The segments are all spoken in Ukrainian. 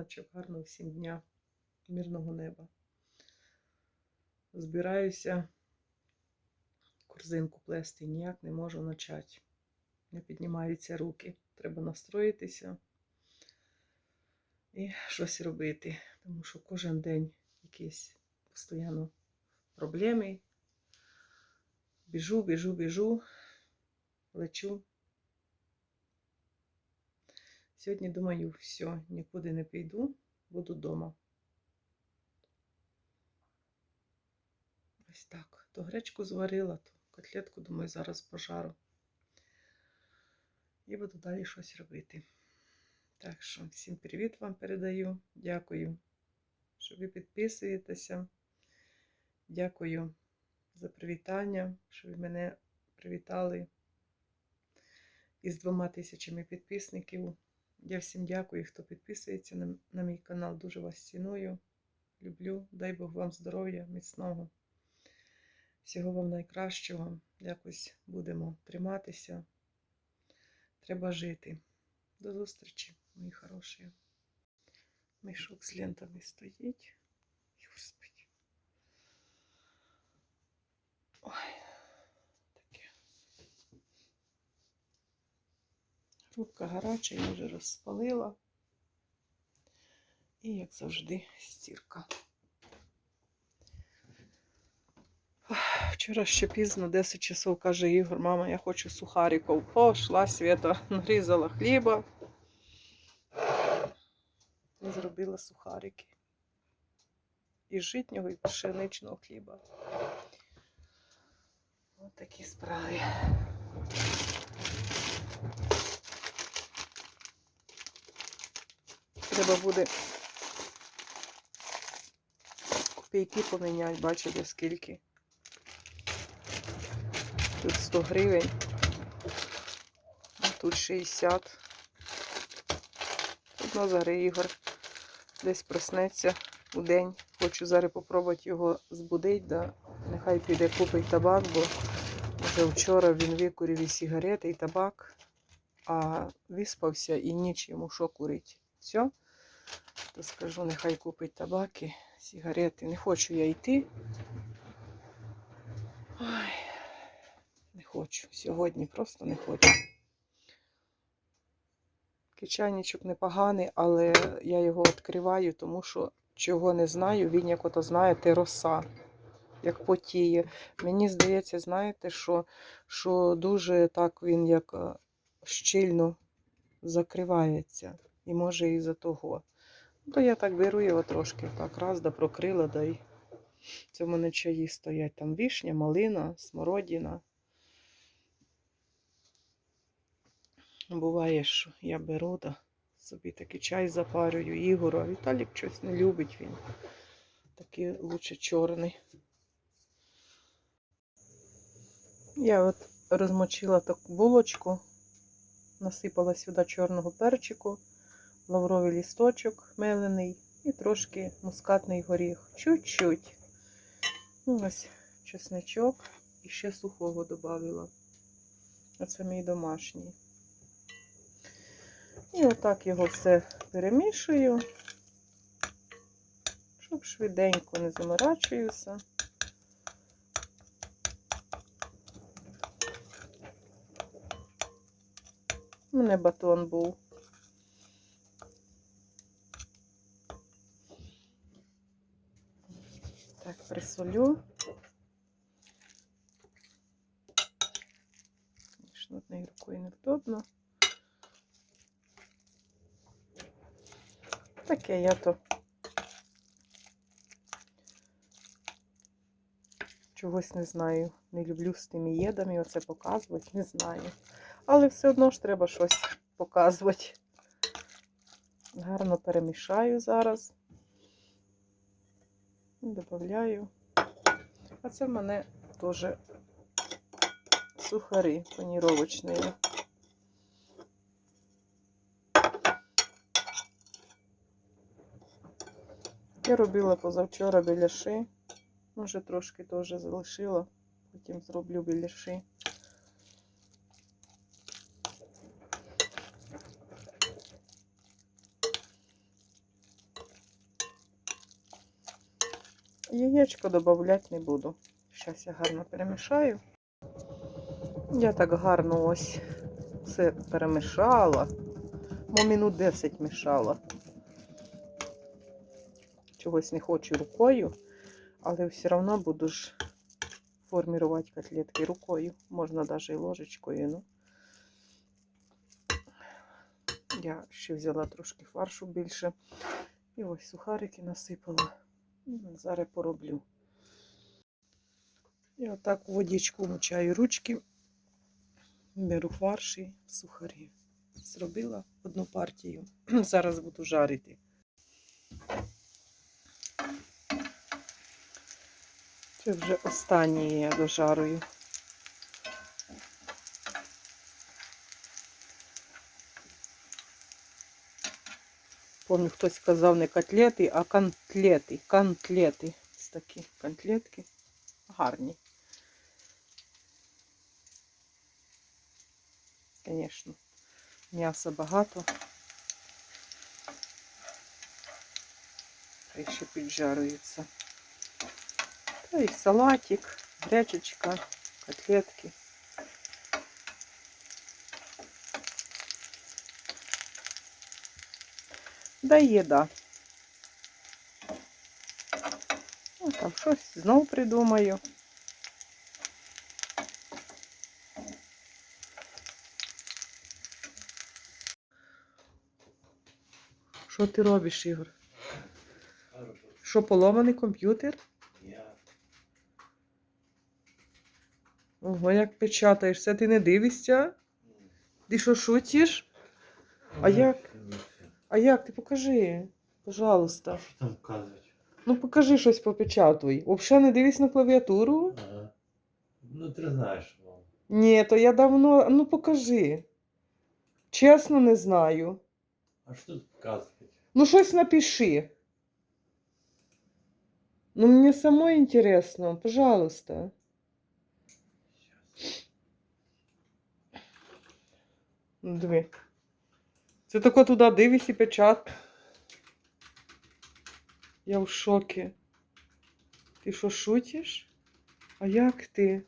раночок, гарного всім дня, мирного неба. Збираюся корзинку плести, ніяк не можу почати. Не піднімаються руки. Треба настроїтися і щось робити. Тому що кожен день якісь постійно проблеми. Біжу, біжу, біжу, лечу. Сьогодні думаю, все, нікуди не піду, буду вдома. Ось так. То гречку зварила, то котлетку, думаю, зараз пожару. І буду далі щось робити. Так що, всім привіт вам передаю. Дякую, що ви підписуєтеся. Дякую за привітання, що ви мене привітали із двома тисячами підписників. Я всім дякую, хто підписується на, на мій канал. Дуже вас ціную. Люблю. Дай Бог вам здоров'я, міцного. Всього вам найкращого. Якось будемо триматися. Треба жити. До зустрічі, мої хороші. Мішок з лентами стоїть. Господи. Ой, Рубка гаряча, я вже розпалила. І, як завжди, стірка. Вчора ще пізно, 10 часов, каже Ігор, мама, я хочу сухариків. Пошла Свята, нарізала хліба і зробила сухарики. І житнього, і пшеничного хліба. Ось такі справи. Треба буде копійки поміняти, бачите, скільки. Тут 100 гривень, а тут 60. Тут Назари Ігор десь проснеться у день. Хочу зараз попробувати його збудити, да нехай піде купить табак, бо вже вчора він викурив і сигарети, і табак, а виспався і ніч йому що курить. Все, то скажу, нехай купить табаки, сигарети. Не хочу я йти. Ой, не хочу. Сьогодні просто не хочу. Кичайничок непоганий, але я його відкриваю, тому що чого не знаю, він як ото знаєте, роса, як потіє. Мені здається, знаєте, що, що дуже так він як е, щільно закривається. І може і за того. Ну, То я так беру його трошки, так раз да прокрила, да й це в мене чаї стоять. Там вишня, малина, смородина. Буває, що я беру, да собі такий чай запарюю Ігору, а Віталік щось не любить він. Такий лучше чорний. Я от розмочила таку булочку, насипала сюди чорного перчику, лавровий лісточок мелений і трошки мускатний горіх. Чуть-чуть. Ну, Ось чесничок і ще сухого додавила. Оце мій домашній. І отак його все перемішую, щоб швиденько не заморачуюся. У мене батон був. Присолю. Звісно, однією рукою невдобно. Таке я то чогось не знаю. Не люблю з тими єдами оце показувати, не знаю. Але все одно ж треба щось показувати. Гарно перемішаю зараз. Добавляю. А це в мене теж сухари паніровочні. Я робила позавчора біляши. Може, трошки теж залишила. Потім зроблю біляши. Яєчко додавати не буду. Зараз я гарно перемішаю. Я так гарно ось все перемішала. Мо минут 10 мішала. Чогось не хочу рукою, але все одно буду ж формувати котлетки рукою. Можна навіть і ложечкою. Ну. Я ще взяла трошки фаршу більше. І ось сухарики насипала. Зараз пороблю. І отак в водичку мочаю ручки. Беру фарш і сухарі. Зробила одну партію. Зараз буду жарити. Це вже останнє я дожарую. Помню, хтось сказав не котлети, а кантлети. Кантлети. Ось такі кантлетки. Гарні. Звісно, м'яса багато. Хай ще піджарюється. Та і салатик, гречечка, котлетки. Да і їда. Ну, там щось знов придумаю. Що ти робиш, Ігор? Що, поломаний комп'ютер? Ого, як печатаєш, це ти не дивишся? Ти що шутиш? А як? А як? Ти покажи, пожалуйста. Що там вказують? Ну покажи щось попечатуй. Взагалі не дивись на клавіатуру? Ага. Ну, ти знаєш, мам. Ні, то я давно. Ну покажи. Чесно, не знаю. А що тут вказують? Ну щось напиши. Ну мені самой інтересно, пожалуйста. Ну, диви. Це тако туди дивись і печат. Я в шокі. Ти що шутиш? А як ти?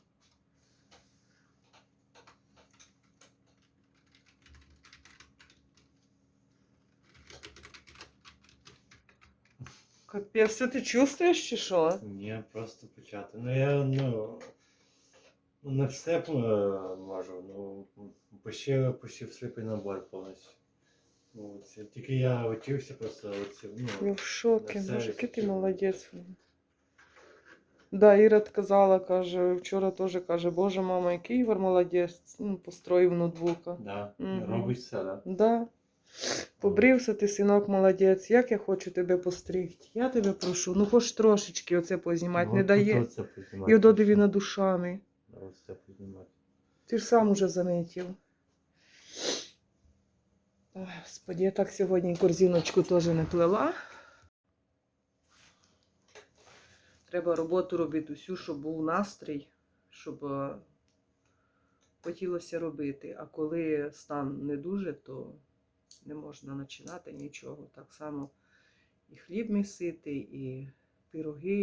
Капець, це ти чувствуєш чи що? Ні, просто почати. Ну я ну. Не все е, можу, ну почти, почти всліпий набор повністю. Ну, це, тільки я вчився просто оці, Я ну, в шокі, На боже, який ти чи- молодець. Да, Іра казала, каже, вчора теж каже, боже, мама, який Ігор молодець, ну, построїв ноутбука. да, Мгм. робить все, да. Да. Побрився ти, синок, молодець. Як я хочу тебе постригти. Я тебе прошу, ну хоч трошечки оце познімати, Ну, не дає. оце познімати, І до все. над душами. Ось це познімати. Ти ж сам уже заметив. Господи, я так сьогодні корзиночку теж не плела. Треба роботу робити усю, щоб був настрій, щоб е, хотілося робити. А коли стан не дуже, то не можна починати нічого. Так само і хліб місити, і пироги,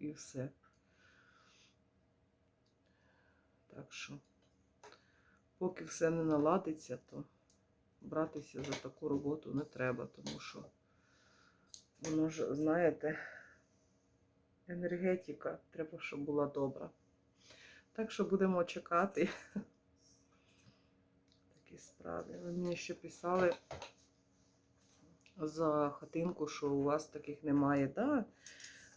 і все. Так що поки все не наладиться, то братися за таку роботу не треба, тому що воно ж, знаєте, енергетика треба, щоб була добра. Так що будемо чекати такі справи. Ви мені ще писали за хатинку, що у вас таких немає. Да,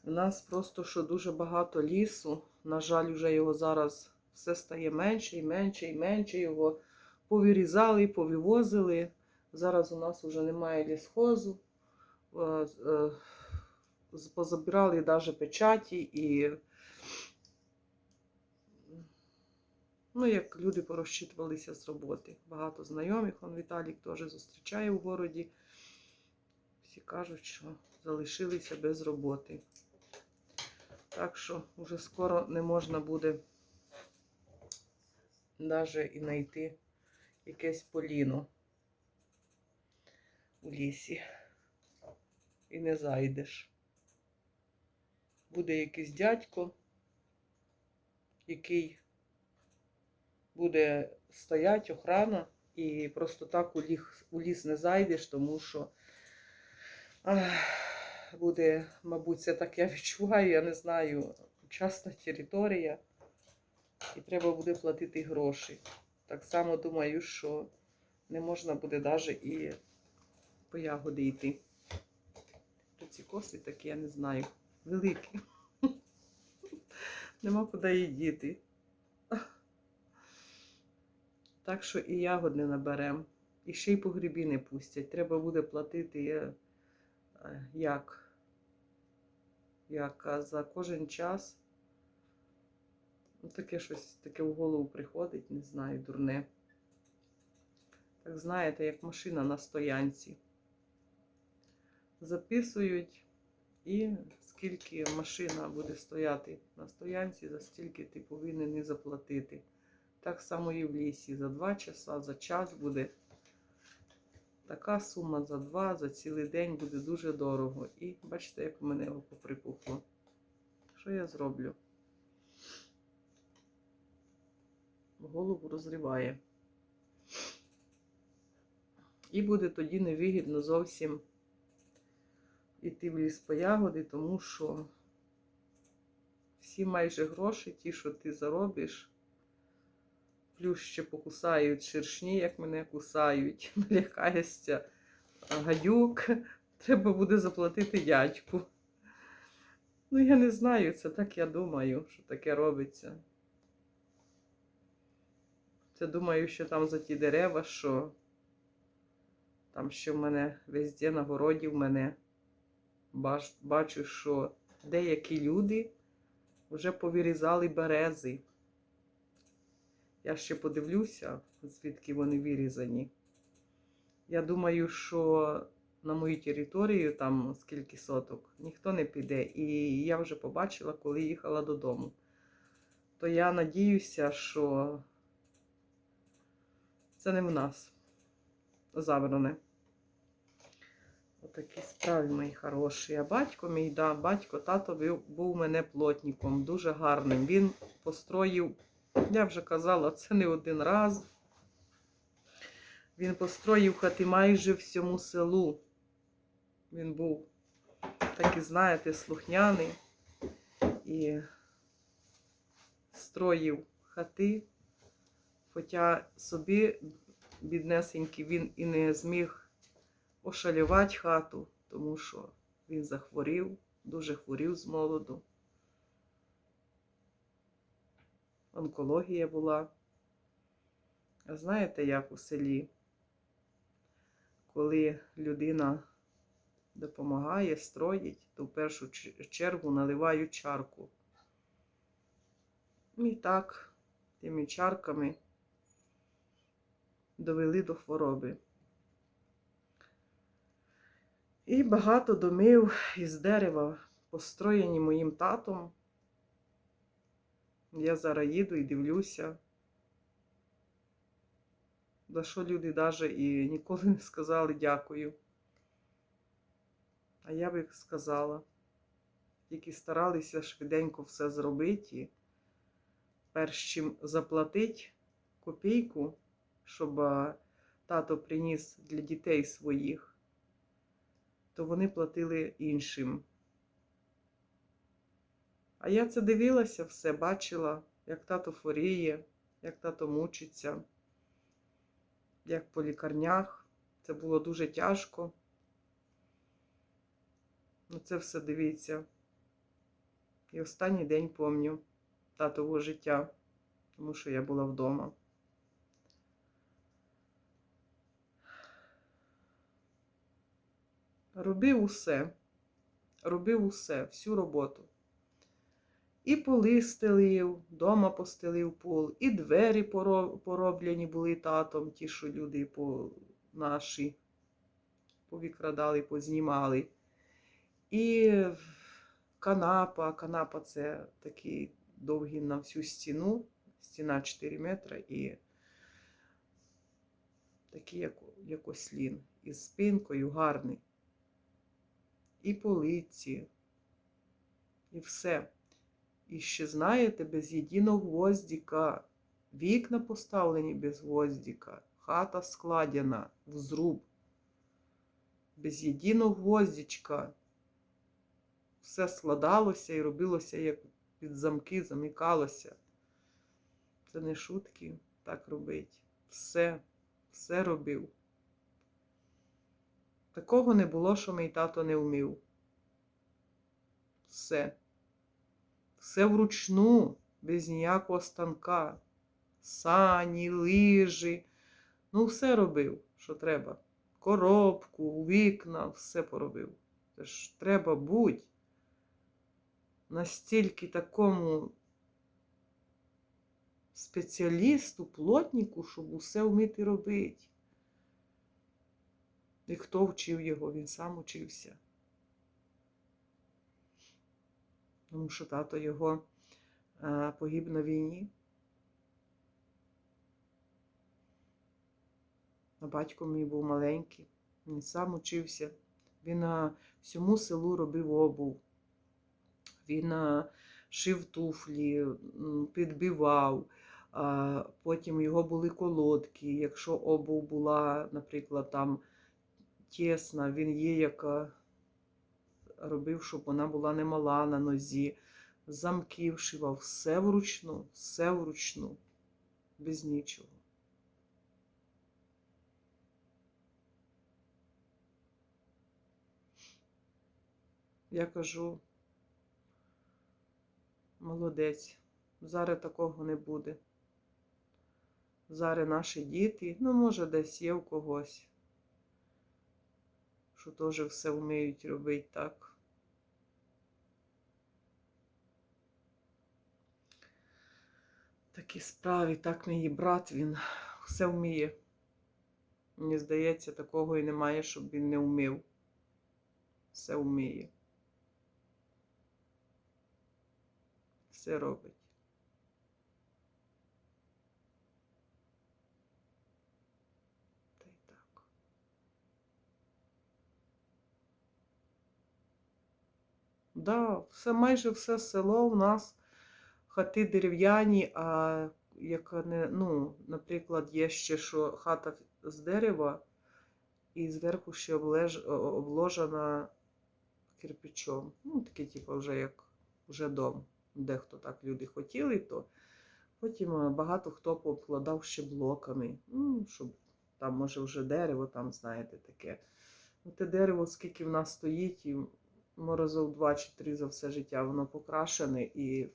у нас просто що дуже багато лісу. На жаль, вже його зараз все стає менше і менше і менше. Його повирізали, повивозили. Зараз у нас вже немає лісхозу. Е, е, Позабирали навіть печаті і. Ну, як люди порозчитувалися з роботи. Багато знайомих, он Віталік теж зустрічає в городі. Всі кажуть, що залишилися без роботи. Так що вже скоро не можна буде навіть і знайти якесь поліно у лісі. І не зайдеш. буде якийсь дядько, який буде стоять охрана, і просто так у, ліг, у ліс не зайдеш, тому що ах, буде, мабуть, це так я відчуваю, я не знаю, частна територія, і треба буде платити гроші. Так само думаю, що не можна буде навіть і по ягоди йти. Ці коси такі, я не знаю, великі. Нема куди її діти. Так що і ягод не наберемо. І ще й по грибі не пустять. Треба буде платити е, як? Як за кожен час. Ну, таке щось таке в голову приходить, не знаю, дурне. Так знаєте, як машина на стоянці. Записують, і скільки машина буде стояти на стоянці, за стільки ти повинен і заплатити. Так само і в лісі. За два часа, за час буде така сума за два, за цілий день буде дуже дорого. І бачите, як у мене око припухло. Що я зроблю? Голову розриває. І буде тоді невигідно зовсім іти в ліс по ягоди, тому що всі майже гроші, ті, що ти заробиш, плюс ще покусають шершні, як мене кусають, налякаєшся гадюк, треба буде заплатити дядьку. Ну, я не знаю, це так я думаю, що таке робиться. Це думаю, що там за ті дерева, що там ще в мене везде на городі в мене бач, бачу, що деякі люди вже повирізали берези. Я ще подивлюся, звідки вони вирізані. Я думаю, що на мою територію, там скільки соток, ніхто не піде. І я вже побачила, коли їхала додому. То я надіюся, що це не в нас забране. Отакі справи мої хороші. А батько мій, да, батько, тато був, мене плотником, дуже гарним. Він построїв, я вже казала, це не один раз. Він построїв хати майже всьому селу. Він був такий, знаєте, слухняний і строїв хати. Хоча собі, біднесенький, він і не зміг ошалювати хату, тому що він захворів, дуже хворів з молоду. Онкологія була. А знаєте, як у селі, коли людина допомагає, строїть, то в першу чергу наливають чарку. І так, тими чарками довели до хвороби. І багато домів із дерева, построєні моїм татом. Я зараз їду і дивлюся, за що люди навіть і ніколи не сказали дякую. А я би сказала, тільки старалися швиденько все зробити, перш чим заплатити копійку, щоб тато приніс для дітей своїх, то вони платили іншим. А я це дивилася все, бачила, як тато хворіє, як тато мучиться, як по лікарнях. Це було дуже тяжко. Ну, це все дивіться. І останній день помню татового життя, тому що я була вдома. Робив усе, робив усе, всю роботу. І поли стелив, дома постелив пол, і двері пороблені були татом, ті, що люди по наші повікрадали, познімали. І канапа. Канапа це такий довгий на всю стіну, стіна 4 метри і такий, як, як ослін, із спинкою гарний. І полиці. І все. І ще знаєте, без єдиного гвоздіка. Вікна поставлені без гвоздіка, хата складена в зруб. Без єдиного гвоздічка. Все складалося і робилося, як під замки, замикалося. Це не шутки так робить. Все, все робив. Такого не було, що мій тато не вмів. Все. Все вручну, без ніякого станка. Сані, лижі. Ну, все робив, що треба. Коробку, вікна, все поробив. Це ж треба бути настільки такому спеціалісту, плотнику, щоб усе вміти робити. І хто вчив його, він сам учився. Тому що тато його а, погиб на війні. А батько мій був маленький, він сам учився. Він а, всьому селу робив обув. Він а, шив туфлі, підбивав. Потім його були колодки. Якщо обув була, наприклад, там тісна, він є яка робив, щоб вона була немала на нозі, замків шивав, все вручну, все вручну, без нічого. Я кажу, молодець, зараз такого не буде. Зараз наші діти, ну, може, десь є в когось, що теж все вміють робити так. Такі справи, так мій брат, він все вміє. Мені здається, такого і немає, щоб він не вмів. Все вміє. Все робить. Та й так. Да, все, майже все село у нас хати дерев'яні, а яка не, ну, наприклад, є ще що хата з дерева, і зверху ще облеж, обложена кирпичом. Ну, таке, типу, вже як вже дом. Дехто так люди хотіли, то потім е, багато хто пообкладав ще блоками, ну, щоб там, може, вже дерево, там, знаєте, таке. Ну, те дерево, скільки в нас стоїть, і морозов два чи три за все життя, воно покрашене, і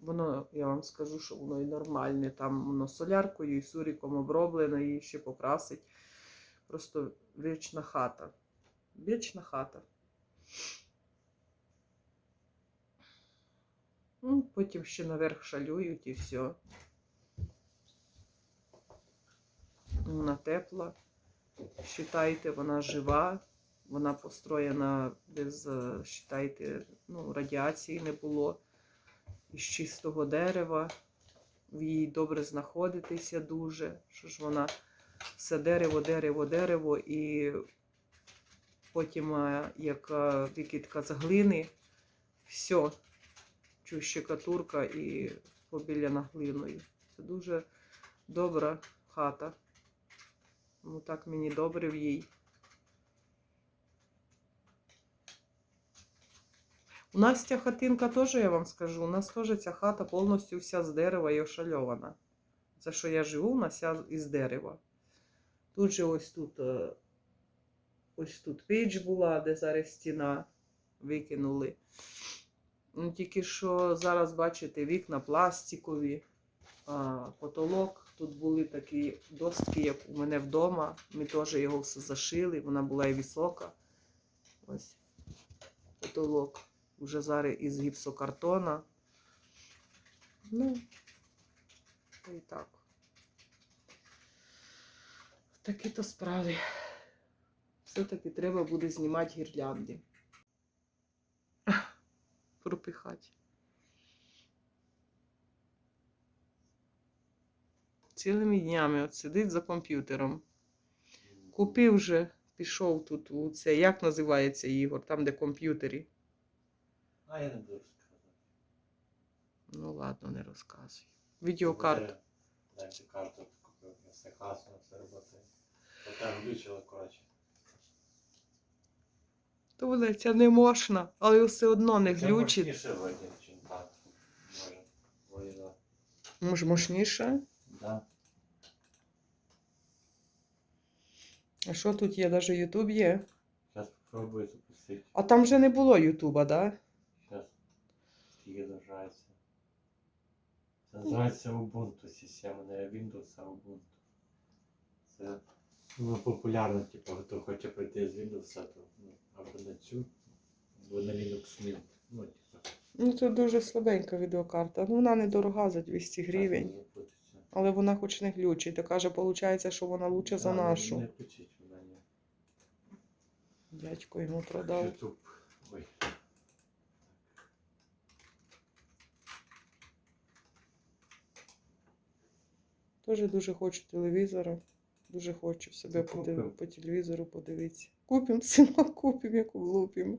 воно, я вам скажу, що воно і нормальне. Там воно соляркою і суріком оброблене, і ще покрасить. Просто вічна хата. Вічна хата. Ну, потім ще наверх шалюють і все. Вона тепла. Считайте, вона жива, вона построєна без, е, считайте, ну, радіації не було. Із чистого дерева. В їй добре знаходитися дуже. Що ж вона все дерево, дерево, дерево, і потім, е, як е, викидка з глини, все, чу щекатурка і побіляна глиною. Це дуже добра хата. Ну так мені добре в їй. У нас ця хатинка теж, я вам скажу, у нас теж ця хата повністю вся з дерева і ошальована. Це що я живу, вона вся із дерева. Тут же ось тут, е, ось тут піч була, де зараз стіна викинули. Ну, тільки що зараз, бачите, вікна пластикові, а, потолок. Тут були такі доски, як у мене вдома. Ми теж його все зашили, вона була і висока. Ось потолок. Уже зараз із гіпсокартона. Ну, і так. Такі то справи. Все-таки треба буде знімати гірлянди. Пропихати. Цілими днями от сидить за комп'ютером. Купив вже, пішов тут у це, як називається Ігор, там, де комп'ютері. А я не буду сказати. Ну ладно, не розказуй. Відеокарта. Дайте карту купив, я все класно, все працює. Отак включили, коротше. То вона ця не можна, але все одно не Це глючить. мощніше вроді, чим так. Може. Вроді. Може, мощніше? Да. А що тут є? Навіть Ютуб є. Зараз попробую запустити. А там вже не було Ютуба, да? Скільки. Це називається Ubuntu система, не Windows, а Ubuntu. Це ну, популярно, типу, хто хоче пройти з Windows, то ну, або на цю, або на Linux Mint. Ну, типу, Ну, це дуже слабенька відеокарта. Ну, вона недорога за 200 гривень. так. Але вона хоч не глючить. То каже, виходить, що вона лучше за Да, не- нашу. Не включить вона ні. Дядько йому продав. YouTube. Ой. Теж дуже хочу телевізора. Дуже хочу себе подив... по телевізору подивитися. Купимо, синок, купимо, як влупимо.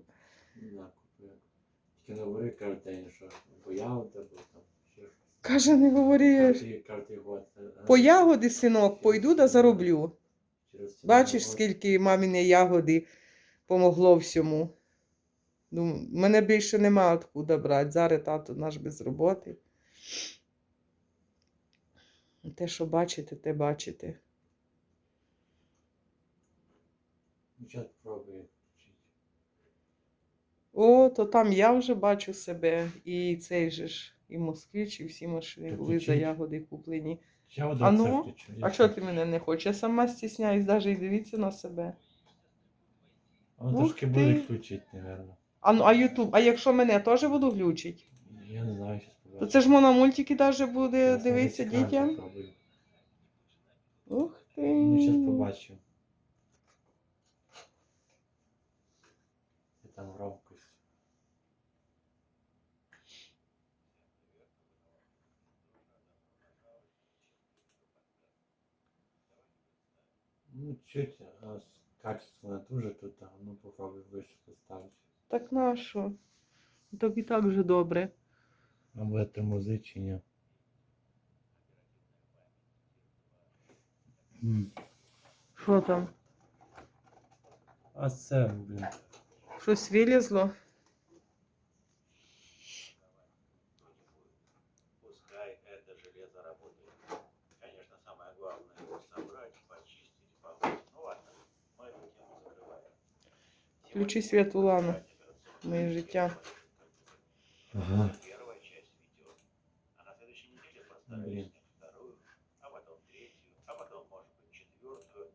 Тільки не говори кожен день, що бо я у там ще щось. Каже, не говори. Год, е, По ягоди, синок, пойду да зароблю. Бачиш, скільки маміни ягоди помогло всьому. Ну, мене більше нема откуда брати. Зараз тато наш без роботи. Те, що бачите, те бачите. включити. О, то там я вже бачу себе. І цей же ж, і москвич, і всі машини були за ягоди куплені. Я А ну? А що ти мене не хочеш? Я сама стісняюсь, навіть і дивіться на себе. А трошки буде включити, напевно. А, ну, а Ютуб, а якщо мене теж буду глючить, Я не знаю, щас то це ж можна мультики навіть буде дивитися дітям. Ух ти. Ну, зараз побачу. І там громкость. Ну, чуть, а качественно дуже тут, а ну попробуй вище поставити. Так на що? Так вже добре. Або це музичення. М. Що там? А це, блін. Щось вилізло? Пускай это железо работает. Конечно, самое главное его собрать, почистить, помыть. Ну ладно, мы эту тему закрываем. Включи свет Улану. Моє життя. Ага. Блин. постараюсь снять вторую, а потом третью, а потом, может быть, четвертую.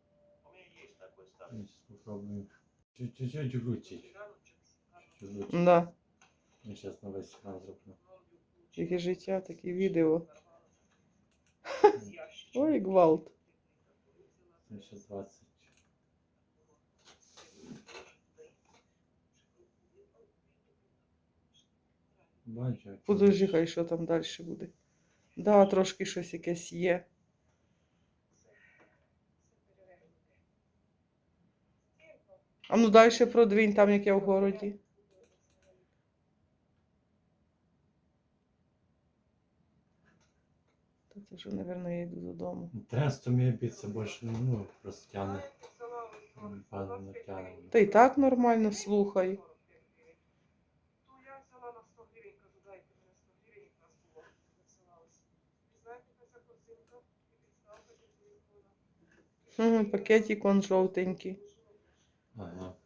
У меня есть такой старый. Сейчас попробуем. Чуть-чуть включить. Чуть-чуть включить. Да. Я сейчас на весь экран зроблю. Яке життя, такі відео. Ой, гвалт. Ну, сейчас 20. Бачу. а Подожди, хай що там далі буде. Да, трошки щось якесь є. А ну далі продвинь там, як я в городі. Та це вже, мабуть, я йду додому. Тренс умеє биться більше, ну, просто тягне. Пан не тягне. Та й так нормально слухай. Ну, я взяла на 100 гривень, кажу, дайте мені 100 гривень, якраз було, висилалося. І знаєте, яка ця корзинка? І підставка для телефона. Угу, пакетик он жовтенький. Ага.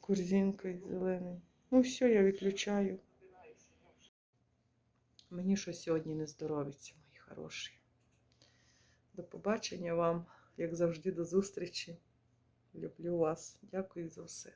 Корзинкою зелений. Ну все, я виключаю. Мені що сьогодні не здоровиться, мої хороші. До побачення вам, як завжди, до зустрічі. Люблю вас. Дякую за все.